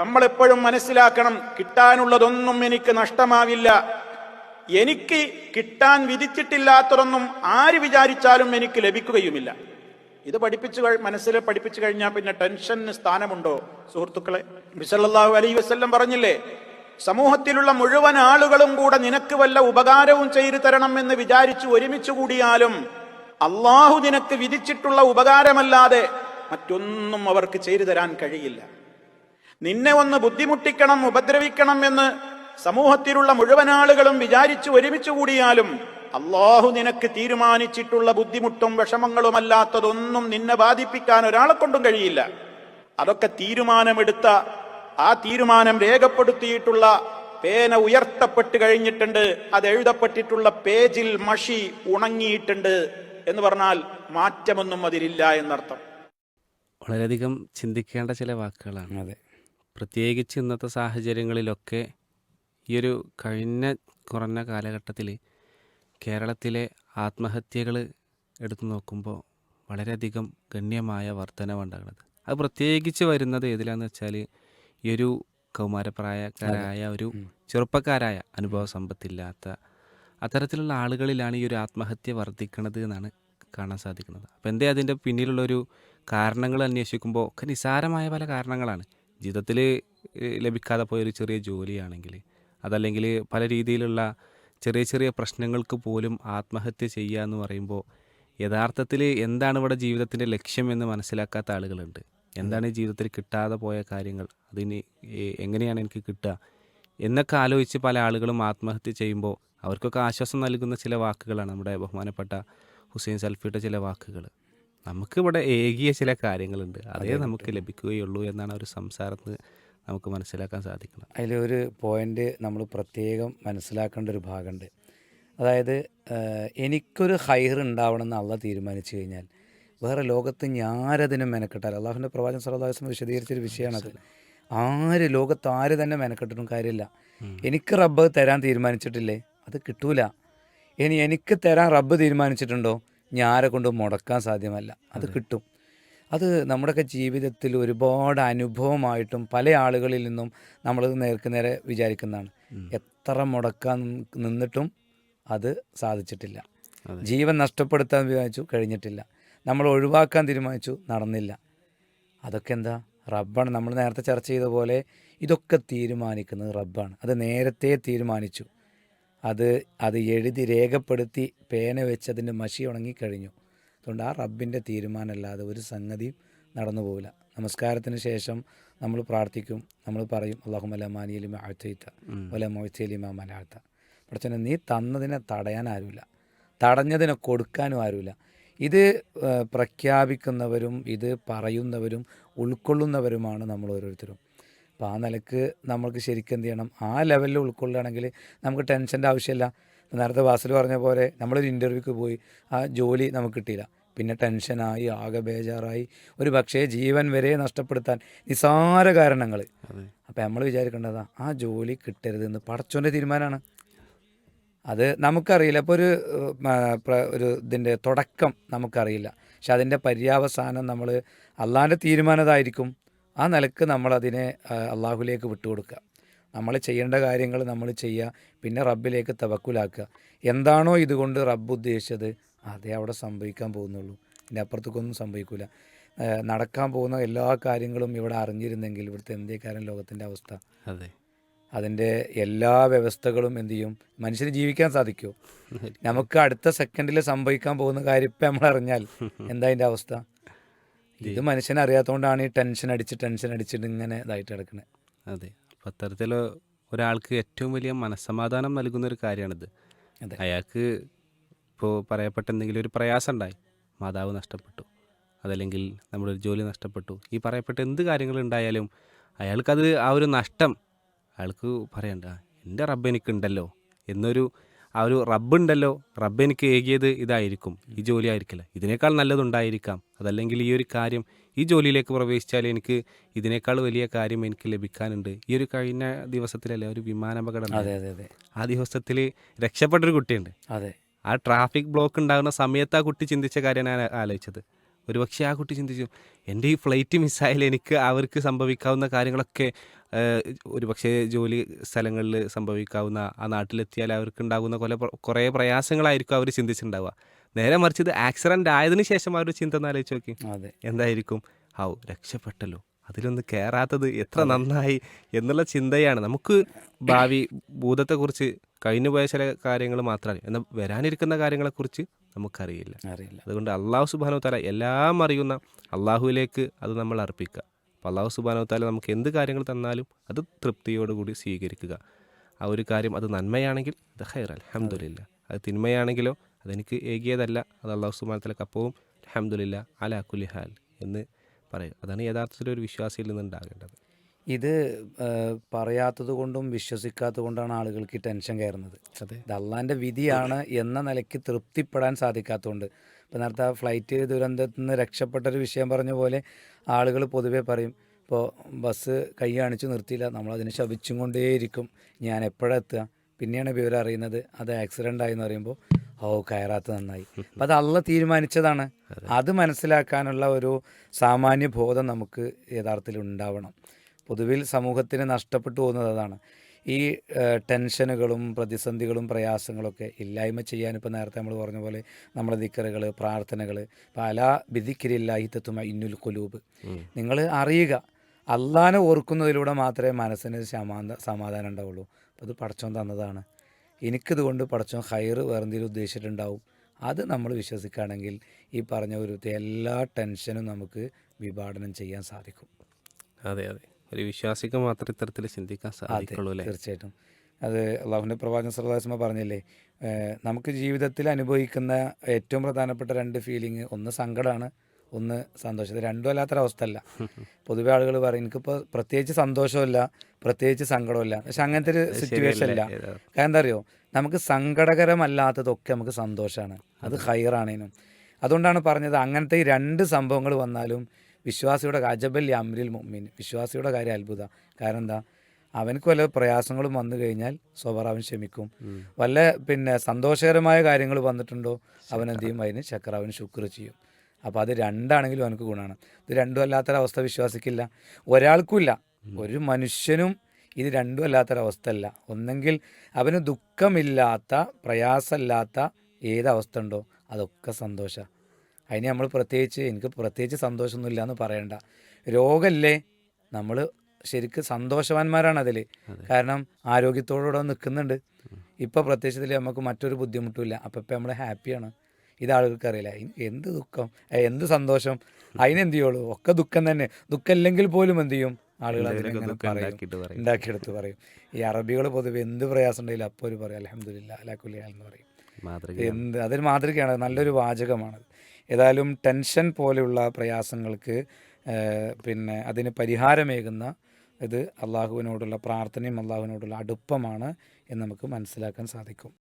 നമ്മൾ എപ്പോഴും മനസ്സിലാക്കണം കിട്ടാനുള്ളതൊന്നും എനിക്ക് നഷ്ടമാവില്ല എനിക്ക് കിട്ടാൻ വിധിച്ചിട്ടില്ലാത്തതൊന്നും ആര് വിചാരിച്ചാലും എനിക്ക് ലഭിക്കുകയുമില്ല. ഇത് പഠിപ്പിച്ചു മനസ്സിൽ പഠിപ്പിച്ചു കഴിഞ്ഞാൽ പിന്നെ ടെൻഷന് സ്ഥാനമുണ്ടോ? സുഹൃത്തുക്കളെ ബിസല്ലാഹു അലൈ വസ്ല്ലം പറഞ്ഞില്ലേ സമൂഹത്തിലുള്ള മുഴുവൻ ആളുകളും കൂടെ നിനക്ക് വല്ല ഉപകാരവും ചെയ്തു തരണം എന്ന് വിചാരിച്ചു ഒരുമിച്ച് കൂടിയാലും അള്ളാഹു നിനക്ക് വിധിച്ചിട്ടുള്ള ഉപകാരമല്ലാതെ മറ്റൊന്നും അവർക്ക് ചെയ്തു തരാൻ കഴിയില്ല. നിന്നെ ഒന്ന് ബുദ്ധിമുട്ടിക്കണം ഉപദ്രവിക്കണം എന്ന് സമൂഹത്തിലുള്ള മുഴുവൻ ആളുകളും വിചാരിച്ചു ഒരുമിച്ച് കൂടിയാലും അള്ളാഹു നിനക്ക് തീരുമാനിച്ചിട്ടുള്ള ബുദ്ധിമുട്ടും വിഷമങ്ങളുമല്ലാത്തതൊന്നും നിന്നെ ബാധിപ്പിക്കാൻ ഒരാളെ കൊണ്ടും കഴിയില്ല. അതൊക്കെ തീരുമാനമെടുത്ത ആ തീരുമാനം രേഖപ്പെടുത്തിയിട്ടുള്ള പേന ഉയർത്തപ്പെട്ട് കഴിഞ്ഞിട്ടുണ്ട് അത് എഴുതപ്പെട്ടിട്ടുള്ള പേജിൽ മഷി ഉണങ്ങിയിട്ടുണ്ട് എന്ന് പറഞ്ഞാൽ മാറ്റമൊന്നും അതിലില്ല എന്നർത്ഥം. വളരെയധികം ചിന്തിക്കേണ്ട ചില വാക്കുകളാണ്. അതെ. പ്രത്യേകിച്ച് ഇന്നത്തെ സാഹചര്യങ്ങളിലൊക്കെ ഈ ഒരു കഴിഞ്ഞ കുറഞ്ഞ കാലഘട്ടത്തിൽ കേരളത്തിലെ ആത്മഹത്യകൾ എടുത്തു നോക്കുമ്പോൾ വളരെയധികം ഗണ്യമായ വർധനവുണ്ടാകുന്നത് അത് പ്രത്യേകിച്ച് വരുന്നത് ഏതിലാന്ന് വെച്ചാൽ ഈ ഒരു കൗമാരപ്രായക്കാരായ ഒരു ചെറുപ്പക്കാരായ അനുഭവ സമ്പത്തില്ലാത്ത അത്തരത്തിലുള്ള ആളുകളിലാണ് ഈ ഒരു ആത്മഹത്യ വർദ്ധിക്കണത് എന്നാണ് കാണാൻ സാധിക്കുന്നത്. അപ്പോൾ എന്തേ അതിന്റെ പിന്നിലുള്ളൊരു കാരണങ്ങൾ അന്വേഷിക്കുമ്പോൾ ഒക്കെ നിസാരമായ പല കാരണങ്ങളാണ്. ജീവിതത്തിൽ ലഭിക്കാതെ പോയൊരു ചെറിയ ജോലിയാണെങ്കിൽ അതല്ലെങ്കിൽ പല രീതിയിലുള്ള ചെറിയ ചെറിയ പ്രശ്നങ്ങൾക്ക് പോലും ആത്മഹത്യ ചെയ്യുക എന്ന് പറയുമ്പോൾ യഥാർത്ഥത്തിൽ എന്താണ് ഇവിടെ ജീവിതത്തിന്റെ ലക്ഷ്യം എന്ന് മനസ്സിലാക്കാത്ത ആളുകളുണ്ട്. എന്താണ് ജീവിതത്തിൽ കിട്ടാതെ പോയ കാര്യങ്ങൾ അതിന് എങ്ങനെയാണ് എനിക്ക് കിട്ടുക എന്നൊക്കെ ആലോചിച്ച് പല ആളുകളും ആത്മഹത്യ ചെയ്യുമ്പോൾ അവർക്കൊക്കെ ആശ്വാസം നൽകുന്ന ചില വാക്കുകളാണ് നമ്മുടെ ബഹുമാനപ്പെട്ട ഹുസൈൻ സൽഫിയുടെ ചില വാക്കുകൾ. നമുക്കിവിടെ ഏകിയ ചില കാര്യങ്ങളുണ്ട്. അതേ നമുക്ക് ലഭിക്കുകയുള്ളൂ എന്നാണ് ഒരു സംസാരത്തിന് നമുക്ക് മനസ്സിലാക്കാൻ സാധിക്കുന്നത്. അതിലൊരു പോയിന്റ് നമ്മൾ പ്രത്യേകം മനസ്സിലാക്കേണ്ട ഒരു ഭാഗമുണ്ട്. അതായത് എനിക്കൊരു ഹൈർ ഉണ്ടാവണം എന്ന് അള്ള തീരുമാനിച്ചു കഴിഞ്ഞാൽ വേറെ ലോകത്ത് ഞാരതിനും മെനക്കെട്ടാൽ അള്ളാഹുവിന്റെ പ്രവാചകൻ സർവദാസം വിശദീകരിച്ചൊരു വിഷയമാണത്. ആര് ലോകത്ത് ആര് തന്നെ മെനക്കെട്ടിട്ടും കാര്യമില്ല. എനിക്ക് റബ്ബ് തരാൻ തീരുമാനിച്ചിട്ടില്ലേ? അത് കിട്ടൂല. ഇനി എനിക്ക് തരാൻ റബ്ബ് തീരുമാനിച്ചിട്ടുണ്ടോ? ഞാൻ ആരെ കൊണ്ട് മുടക്കാൻ സാധ്യമല്ല. അത് കിട്ടും. അത് നമ്മുടെയൊക്കെ ജീവിതത്തിൽ ഒരുപാട് അനുഭവമായിട്ടും പല ആളുകളിൽ നിന്നും നമ്മൾ നേർക്ക് നേരെ വിചാരിക്കുന്നതാണ്. എത്ര മുടക്കാൻ നിന്നിട്ടും അത് സാധിച്ചിട്ടില്ല. ജീവൻ നഷ്ടപ്പെടുത്താൻ വിചാരിച്ചു കഴിഞ്ഞിട്ടില്ല. നമ്മൾ ഒഴിവാക്കാൻ തീരുമാനിച്ചു നടന്നില്ല. അതൊക്കെ എന്താ? റബ്ബാണ്. നമ്മൾ നേരത്തെ ചർച്ച ചെയ്ത പോലെ ഇതൊക്കെ തീരുമാനിക്കുന്നത് റബ്ബാണ്. അത് നേരത്തെ തീരുമാനിച്ചു. അത് അത് എഴുതി രേഖപ്പെടുത്തി പേന വെച്ച് അതിന്റെ മഷി ഉണങ്ങിക്കഴിഞ്ഞു. അതുകൊണ്ട് ആ റബ്ബിന്റെ തീരുമാനമല്ലാതെ ഒരു സംഗതിയും നടന്നു പോകില്ല നമസ്കാരത്തിന് ശേഷം നമ്മൾ പ്രാർത്ഥിക്കും. നമ്മൾ പറയും അള്ളാഹുമല മാനിയലിമ അഴ്ത്തയിത്ത വല മൊയ്ത്തലിമ മലാഴ്ത്ത പ്രശ്നം നീ തന്നതിനെ തടയാൻ ആരുമില്ല. തടഞ്ഞതിനെ കൊടുക്കാനും ആരുമില്ല. ഇത് പ്രഖ്യാപിക്കുന്നവരും ഇത് പറയുന്നവരും ഉൾക്കൊള്ളുന്നവരുമാണ് നമ്മൾ ഓരോരുത്തരും. അപ്പോൾ ആ നിലയ്ക്ക് നമുക്ക് ശരിക്കും എന്ത് ചെയ്യണം? ആ ലെവലിൽ ഉൾക്കൊള്ളുകയാണെങ്കിൽ നമുക്ക് ടെൻഷന്റെ ആവശ്യമില്ല. നേരത്തെ വാസൽ പറഞ്ഞ പോലെ നമ്മളൊരു ഇന്റർവ്യൂക്ക് പോയി ആ ജോലി നമുക്ക് കിട്ടിയില്ല. പിന്നെ ടെൻഷനായി ആകെ ബേജാറായി. ഒരു പക്ഷേ ജീവൻ വരെ നഷ്ടപ്പെടുത്താൻ നിസാര കാരണങ്ങൾ അപ്പം നമ്മൾ വിചാരിക്കേണ്ടതാ ആ ജോലി കിട്ടരുത് എന്ന് പടച്ചോന്റെ തീരുമാനമാണ് അത് നമുക്കറിയില്ല. ഇപ്പോൾ ഒരു ഒരു ഇതിന്റെ തുടക്കം നമുക്കറിയില്ല. പക്ഷെ അതിന്റെ പര്യാവസാനം നമ്മൾ അള്ളാന്റെ തീരുമാനതായിരിക്കും ആ നിലയ്ക്ക് നമ്മളതിനെ അള്ളാഹുലേക്ക് വിട്ടുകൊടുക്കുക. നമ്മൾ ചെയ്യേണ്ട കാര്യങ്ങൾ നമ്മൾ ചെയ്യുക. പിന്നെ റബ്ബിലേക്ക് തവക്കുലാക്കുക. എന്താണോ ഇതുകൊണ്ട് റബ്ബ് ഉദ്ദേശിച്ചത് അതേ അവിടെ സംഭവിക്കാൻ പോകുന്നുള്ളൂ. ഇതിന്റെ അപ്പുറത്തേക്കൊന്നും സംഭവിക്കില്ല നടക്കാൻ പോകുന്ന എല്ലാ കാര്യങ്ങളും ഇവിടെ അറിഞ്ഞിരുന്നെങ്കിൽ ഇവിടുത്തെ ഇന്ത്യക്കാരൻ ലോകത്തിന്റെ അവസ്ഥ? അതെ. അതിന്റെ എല്ലാ വ്യവസ്ഥകളും എന്തു ചെയ്യും? മനുഷ്യന് ജീവിക്കാൻ സാധിക്കുമോ? നമുക്ക് അടുത്ത സെക്കൻഡിൽ സംഭവിക്കാൻ പോകുന്ന കാര്യം ഇപ്പം നമ്മൾ അറിഞ്ഞാൽ എന്താ അതിന്റെ അവസ്ഥ? ഇത് മനുഷ്യനെ അറിയാത്തതുകൊണ്ടാണ് ഈ ടെൻഷൻ അടിച്ച് ടെൻഷൻ അടിച്ചിട്ട് ഇങ്ങനെ ഇതായിട്ട് കിടക്കുന്നത് അതെ. അപ്പം അത്തരത്തിൽ ഒരാൾക്ക് ഏറ്റവും വലിയ മനസ്സമാധാനം നൽകുന്ന ഒരു കാര്യമാണിത്. അതെ. അയാൾക്ക് ഇപ്പോൾ പറയപ്പെട്ട എന്തെങ്കിലും ഒരു പ്രയാസം ഉണ്ടായി മാതാവ് നഷ്ടപ്പെട്ടു അതല്ലെങ്കിൽ നമ്മുടെ ഒരു ജോലി നഷ്ടപ്പെട്ടു ഈ പറയപ്പെട്ട എന്ത് കാര്യങ്ങൾ ഉണ്ടായാലും അയാൾക്കത് ആ ഒരു നഷ്ടം അയാൾക്ക് പറയണ്ട എന്റെ റബ്ബ് എനിക്കുണ്ടല്ലോ എന്നൊരു ആ ഒരു റബ്ബ് ഉണ്ടല്ലോ റബ്ബ് എനിക്ക് ഏകിയത് ഇതായിരിക്കും ഈ ജോലി ആയിരിക്കില്ല ഇതിനേക്കാൾ നല്ലതുണ്ടായിരിക്കാം. അതല്ലെങ്കിൽ ഈ ഒരു കാര്യം ഈ ജോലിയിലേക്ക് പ്രവേശിച്ചാൽ എനിക്ക് ഇതിനേക്കാൾ വലിയ കാര്യം എനിക്ക് ലഭിക്കാനുണ്ട്. ഈ ഒരു കഴിഞ്ഞ ദിവസത്തിലല്ലേ ഒരു വിമാനാപകടം അതെ. അതെ അതെ. ആ ദിവസത്തിൽ രക്ഷപ്പെട്ടൊരു കുട്ടിയുണ്ട്. അതെ. ആ ട്രാഫിക് ബ്ലോക്ക് ഉണ്ടാകുന്ന സമയത്ത് ആ കുട്ടി ചിന്തിച്ച കാര്യം ഞാൻ ആലോചിച്ചത്. ഒരുപക്ഷെ ആ കുട്ടി ചിന്തിച്ചു എന്റെ ഈ ഫ്ലൈറ്റ് മിസ്സായാലും എനിക്ക് അവർക്ക് സംഭവിക്കാവുന്ന കാര്യങ്ങളൊക്കെ ഒരുപക്ഷെ ജോലി സ്ഥലങ്ങളിൽ സംഭവിക്കാവുന്ന ആ നാട്ടിലെത്തിയാൽ അവർക്ക് ഉണ്ടാകുന്ന കൊല കുറേ പ്രയാസങ്ങളായിരിക്കും അവർ ചിന്തിച്ചിട്ടുണ്ടാവുക. നേരെ മറിച്ച് ഇത് ആക്സിഡന്റ് ആയതിനു ശേഷം അവർ ചിന്ത എന്നാലോചിച്ച് നോക്കി. എന്തായിരിക്കും? ഔ രക്ഷപ്പെട്ടല്ലോ. അതിലൊന്ന് കയറാത്തത് എത്ര നന്നായി എന്നുള്ള ചിന്തയാണ്. നമുക്ക് ഭാവി ഭൂതത്തെക്കുറിച്ച് കഴിഞ്ഞുപോയ ചില കാര്യങ്ങൾ മാത്രമാണ് എന്നാൽ വരാനിരിക്കുന്ന കാര്യങ്ങളെക്കുറിച്ച് നമുക്കറിയില്ല. അറിയില്ല. അതുകൊണ്ട് അള്ളാഹു സുബാനോ താല എല്ലാം അറിയുന്ന അള്ളാഹുവിലേക്ക് അത് നമ്മൾ അർപ്പിക്കുക. അപ്പോൾ അള്ളാഹു സുബാനോ താല നമുക്ക് എന്ത് കാര്യങ്ങൾ തന്നാലും അത് തൃപ്തിയോടുകൂടി സ്വീകരിക്കുക. ആ ഒരു കാര്യം അത് നന്മയാണെങ്കിൽ അത് ഹൈർ അലഹമുല്ല അത് തിന്മയാണെങ്കിലോ അതെനിക്ക് ഏകിയതല്ല അത് അള്ളാഹു സുബാന തലക്ക് അപ്പവും അലഹമുല്ല അല കുലി ഹാൽ എന്ന് പറയും അതാണ് യഥാർത്ഥത്തിൽ ഒരു വിശ്വാസിയിൽ നിന്ന് ഉണ്ടാകേണ്ടത് ഇത് പറയാത്തത് കൊണ്ടും വിശ്വസിക്കാത്തത് കൊണ്ടാണ് ആളുകൾക്ക് ഈ ടെൻഷൻ കയറുന്നത്. അതെ. ഇത് അള്ളാന്റെ വിധിയാണ് എന്ന നിലയ്ക്ക് തൃപ്തിപ്പെടാൻ സാധിക്കാത്തതുകൊണ്ട്. ഇപ്പോൾ നേരത്തെ ആ ഫ്ലൈറ്റ് ദുരന്തത്തിൽ നിന്ന് രക്ഷപ്പെട്ട ഒരു വിഷയം പറഞ്ഞ പോലെ ആളുകൾ പൊതുവേ പറയും ഇപ്പോൾ ബസ് കൈ കാണിച്ച് നിർത്തിയില്ല നമ്മളതിനെ ശപിച്ചും കൊണ്ടേയിരിക്കും. ഞാൻ എപ്പോഴെത്തുക പിന്നെയാണ് വിവരം അറിയുന്നത് അത് ആക്സിഡന്റ് ആയി എന്ന് പറയുമ്പോൾ ഓ കയറാത്ത നന്നായി. അപ്പം അത് അള്ള തീരുമാനിച്ചതാണ്. അത് മനസ്സിലാക്കാനുള്ള ഒരു സാമാന്യ ബോധം നമുക്ക് യഥാർത്ഥത്തിൽ ഉണ്ടാവണം. പൊതുവിൽ സമൂഹത്തിന് നഷ്ടപ്പെട്ടു പോകുന്നത് അതാണ്. ഈ ടെൻഷനുകളും പ്രതിസന്ധികളും പ്രയാസങ്ങളൊക്കെ ഇല്ലായ്മ ചെയ്യാൻ ഇപ്പോൾ നേരത്തെ നമ്മൾ പറഞ്ഞ പോലെ നമ്മുടെ ദിക്കറുകൾ പ്രാർത്ഥനകൾ പല ബിദിക്കിരില്ലാഹി തത്തുമ ഇന്നുൽ കുലൂബ് നിങ്ങൾ അറിയുക അള്ളാനെ ഓർക്കുന്നതിലൂടെ മാത്രമേ മനസ്സിന് സമാധാ സമാധാനം ഉണ്ടാവുള്ളൂ. അപ്പോൾ അത് പടച്ചോൻ തന്നതാണ്. എനിക്കിതുകൊണ്ട് പടച്ചോൻ ഹയർ വേറെന്തെങ്കിലും ഉദ്ദേശിച്ചിട്ടുണ്ടാവും. അത് നമ്മൾ വിശ്വസിക്കുകയാണെങ്കിൽ ഈ പറഞ്ഞ ഒരു എല്ലാ ടെൻഷനും നമുക്ക് വിഭാടനം ചെയ്യാൻ സാധിക്കും. അതെ അതെ. ഒരു വിശ്വാസിക്ക് മാത്രം ഇത്തരത്തിൽ ചിന്തിക്കാൻ സാധിക്കുള്ളൂ അല്ലേ? തീർച്ചയായിട്ടും. അത് അള്ളാഹുവിന്റെ പ്രവാചകൻ സർദാസ്മ പറഞ്ഞില്ലേ നമുക്ക് ജീവിതത്തിൽ അനുഭവിക്കുന്ന ഏറ്റവും പ്രധാനപ്പെട്ട രണ്ട് ഫീലിംഗ് ഒന്ന് സങ്കടമാണ് ഒന്ന് സന്തോഷം. ഇത് രണ്ടും അല്ലാത്തൊരവസ്ഥ അല്ല പൊതുവെ ആളുകൾ പറയും എനിക്കിപ്പോൾ പ്രത്യേകിച്ച് സന്തോഷമില്ല പ്രത്യേകിച്ച് സങ്കടമില്ല പക്ഷെ അങ്ങനത്തെ ഒരു സിറ്റുവേഷൻ അല്ല കാരണം എന്താ അറിയോ? നമുക്ക് സങ്കടകരമല്ലാത്തതൊക്കെ നമുക്ക് സന്തോഷമാണ് അത് ഹയറാണേനും അതുകൊണ്ടാണ് പറഞ്ഞത് അങ്ങനത്തെ ഈ രണ്ട് സംഭവങ്ങൾ വന്നാലും വിശ്വാസിയുടെ അജബൽ അമ്രിൽ മുമ്മിൻ വിശ്വാസിയുടെ കാര്യം അത്ഭുത. കാരണം എന്താ? അവനക്ക് വല്ല പ്രയാസങ്ങളും വന്നു കഴിഞ്ഞാൽ സ്വബർ അവൻ ക്ഷമിക്കും. വല്ല പിന്നെ സന്തോഷകരമായ കാര്യങ്ങൾ വന്നിട്ടുണ്ടോ? അവൻ എന്ത് ചെയ്യും? അതിന് ചക്ര അവൻ ശുക്ർ ചെയ്യും. അപ്പോൾ അത് രണ്ടാണെങ്കിലും അവനക്ക് ഗുണമാണ്. ഇത് രണ്ടും അല്ലാത്തൊരവസ്ഥ വിശ്വാസിക്കില്ല. ഒരാൾക്കുമില്ല. ഒരു മനുഷ്യനും ഇത് രണ്ടും അല്ലാത്തൊരവസ്ഥ അല്ല ഒന്നെങ്കിൽ അവന് ദുഃഖമില്ലാത്ത പ്രയാസമില്ലാത്ത ഏതവസ്ഥ ഉണ്ടോ? അതൊക്കെ സന്തോഷ. അതിന് നമ്മൾ പ്രത്യേകിച്ച് എനിക്ക് പ്രത്യേകിച്ച് സന്തോഷമൊന്നുമില്ല എന്ന് പറയണ്ട. രോഗമല്ലേ നമ്മൾ ശരിക്കും സന്തോഷവാന്മാരാണ് അതിൽ കാരണം ആരോഗ്യത്തോടുകൂടെ നിൽക്കുന്നുണ്ട്. ഇപ്പോൾ പ്രത്യേകിച്ചതിൽ നമുക്ക് മറ്റൊരു ബുദ്ധിമുട്ടുമില്ല. അപ്പം ഇപ്പം നമ്മൾ ഹാപ്പിയാണ്. ഇത് ആളുകൾക്ക് അറിയില്ല. എന്ത് ദുഃഖം എന്ത് സന്തോഷം. അതിനെന്ത് ചെയ്യുള്ളൂ? ഒക്കെ ദുഃഖം തന്നെ. ദുഃഖമില്ലെങ്കിൽ പോലും എന്ത് ചെയ്യും? ആളുകൾ പറയും. ഉണ്ടാക്കിയെടുത്ത് പറയും. ഈ അറബികൾ പൊതുവെ എന്ത് പ്രയാസം ഉണ്ടെങ്കിലും അപ്പോൾ ഒരു പറയും അലഹമില്ല അലാക്കുലിയ എന്ന് പറയും. എന്ത് അതൊരു മാതൃകയാണ്. നല്ലൊരു വാചകമാണ്. ഏതായാലും ടെൻഷൻ പോലെയുള്ള പ്രയാസങ്ങൾക്ക് പിന്നെ അതിന് പരിഹാരമേകുന്ന ഇത് അള്ളാഹുവിനോടുള്ള പ്രാർത്ഥനയും അള്ളാഹുവിനോടുള്ള അടുപ്പമാണ് എന്ന് നമുക്ക് മനസ്സിലാക്കാൻ സാധിക്കും.